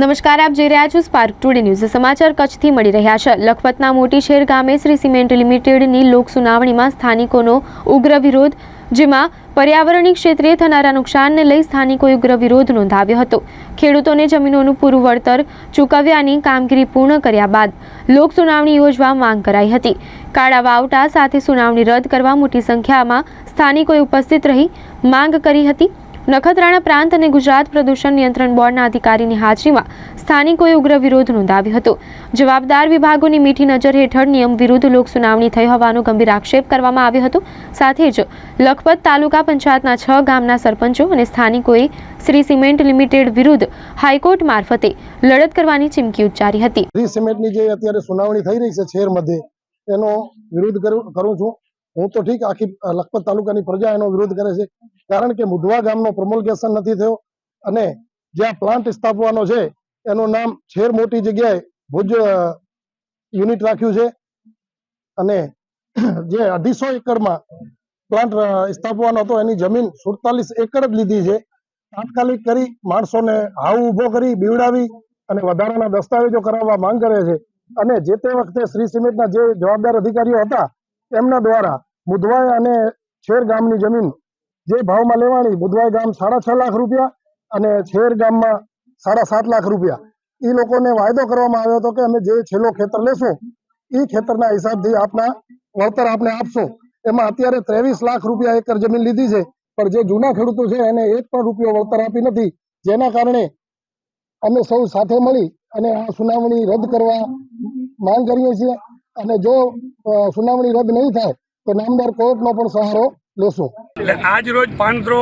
નમસ્કાર, આપ જોઈ રહ્યા છો સ્પાર્ક ટુડે ન્યૂઝ સમાચાર કચ્છથી મળી રહ્યા છે. લખપતના મોટી શેર ગામે શ્રી સિમેન્ટ લિમિટેડની લોક સુનાવણીમાં સ્થાનિકોનો ઉગ્ર વિરોધ, જેમાં પર્યાવરણીય ક્ષેત્રે થનારા નુકસાનને લઈ સ્થાનિકોએ ઉગ્ર વિરોધ નોંધાવ્યો હતો. ખેડૂતોને જમીનોનું પૂરું વળતર ચૂકવ્યાની કામગીરી પૂર્ણ કર્યા બાદ લોક સુનાવણી યોજવા માંગ કરાઈ હતી. કાળા વાવટા સાથે સુનાવણી રદ કરવા મોટી સંખ્યામાં સ્થાનિકોએ ઉપસ્થિત રહી માંગ કરી હતી. નખત્રાણા પ્રાંત અને ગુજરાત પ્રદૂષણ નિયંત્રણ બોર્ડના અધિકારીની હાજરીમાં સ્થાનિકોએ ઉગ્ર વિરોધ નોંધાવ્યો હતો. જવાબદાર વિભાગોની મીઠી નજર હેઠળ નિયમ વિરુદ્ધ લોક થઈ હોવાનો ગંભીર આક્ષેપ કરવામાં આવ્યો હતો. સાથે જ લખપત તાલુકા પંચાયતના છ ગામના સરપંચો અને સ્થાનિકોએ શ્રી સિમેન્ટ લિમિટેડ વિરુદ્ધ હાઈકોર્ટ મારફતે લડત કરવાની ચીમકી ઉચ્ચારી હતી. સિમેન્ટની જે અત્યારે સુનાવણી થઈ રહી છે શહેર એનો વિરોધ કરું છું. હું તો ઠીક આખી લખપત તાલુકાની પ્રજા એનો વિરોધ કરે છે. કારણ કે મુઢવા ગામનો પ્રમોલકેશન નથી થયો અને જ્યાં પ્લાન્ટ સ્થાપવાનો છે, એનું નામ છેર મોટી જગ્યાએ ભુજ યુનિટ રાખ્યું છે. અને જે અઢીસો એકરમાં પ્લાન્ટ સ્થાપવાનો હતો, એની જમીન સુડતાલીસ એકર જ લીધી છે. તાત્કાલિક કરી માણસોને હાવ ઊભો કરી, બીવડાવી અને વધારાના દસ્તાવેજો કરાવવા માંગ કરે છે. અને જે તે વખતે શ્રી સિમેન્ટના જે જવાબદાર અધિકારીઓ હતા એમના દ્વારા મુધવાઈ અને છેર ગામની જમીન જે ભાવમાં લેવાની મુધવાઈ ગામ સાડા છ લાખ રૂપિયા અને છેર ગામમાં સાડા સાત લાખ રૂપિયા. એ લોકોને વાયદો કરવામાં આવ્યો હતો કે અમે જે છેલ્લો ખેતર લેશું એ ખેતરના હિસાબથી આપના વળતર આપને આપશો. એમાં અત્યારે ત્રેવીસ લાખ રૂપિયા એકર જમીન લીધી છે, પણ જે જૂના ખેડૂતો છે એને એક પણ રૂપિયો વળતર આપી નથી. જેના કારણે અમે સૌ સાથે મળી અને આ સુનાવણી રદ કરવા માંગ કરીએ છીએ. અને જો સુનાવણી રદ નહીં થાય, તો નામદાર કોર્ટનો પણ સહારો લેશું. એટલે આજ રોજ પાંદરો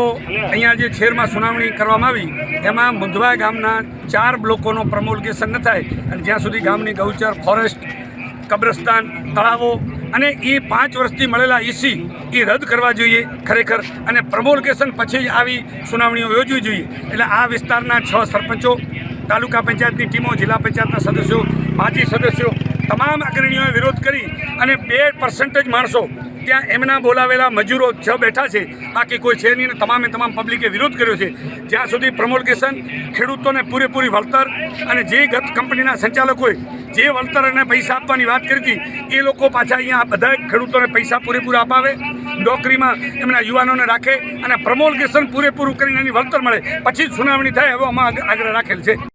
અહીંયા જે શહેરમાં સુનાવણી કરવામાં આવી, એમાં મુંદવા ગામના ચાર બ્લોકોનો પ્રમોલકેશન ન થાય, અને જ્યાં સુધી ગામની ગૌચર, ફોરેસ્ટ, કબ્રસ્તાન, તળાવો અને એ પાંચ વર્ષથી મળેલા ઈસી એ રદ કરવા જોઈએ ખરેખર, અને પ્રમોલકેશન પછી જ આવી સુનાવણીઓ યોજવી જોઈએ. એટલે આ વિસ્તારના છ સરપંચો, તાલુકા પંચાયતની ટીમો, જિલ્લા પંચાયતના સદસ્યો, માજી સદસ્યો તમામ અગ્રણીઓએ વિરોધ કરી અને બે પર્સન્ટેજ માણસો ત્યાં એમના બોલાવેલા મજૂરો છ બેઠા છે. બાકી કોઈ છે નહીં તમામે તમામ પબ્લિકે વિરોધ કર્યો છે. જ્યાં સુધી પ્રમોલકેશન ખેડૂતોને પૂરેપૂરી વળતર અને જે ગત કંપનીના સંચાલકોએ જે વળતર અને પૈસા આપવાની વાત કરી હતી, એ લોકો પાછા અહીંયા બધા ખેડૂતોને પૈસા પૂરેપૂરા અપાવે, નોકરીમાં એમના યુવાનોને રાખે અને પ્રમોલકેશન પૂરેપૂરું કરીને એની વળતર મળે. પછી જ સુનાવણી થાય એવો આમાં આગ્રહ રાખેલ છે.